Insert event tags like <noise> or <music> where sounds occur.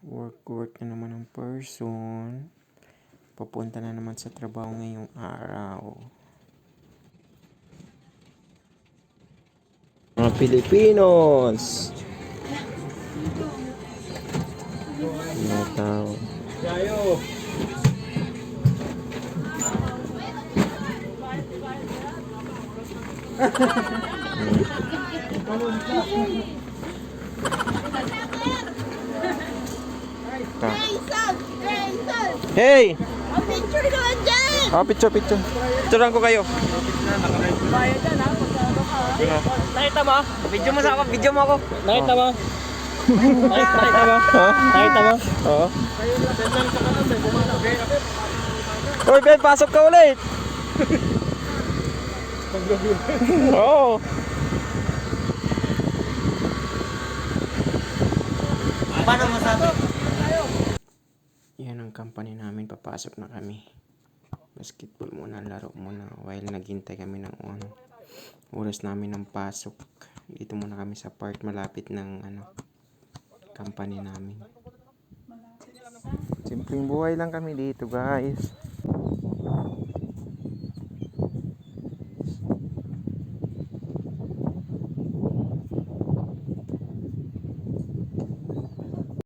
Work, work na naman ang person. Papunta na naman sa trabaho ngayong araw. Mga Pilipinos! Mga tao. Ta- <laughs> Jason! Jason! Hey! Ang picture naman dyan! Oh, picture, picture. Picturean ko kayo. Nakita mo? Video mo sa ako, video mo ako. Nakita mo? Nakita mo? Ha? Nakita mo? Oo. Hoy, Ben, pasok ka ulit. <laughs> Oo. Paano masabi? Ang company namin. Papasok na kami. Basketball muna, laro muna. While naghintay kami ng ano, oras namin ng pasok. Dito muna kami sa part malapit ng ano, company namin. Simpleng buhay lang kami dito, guys.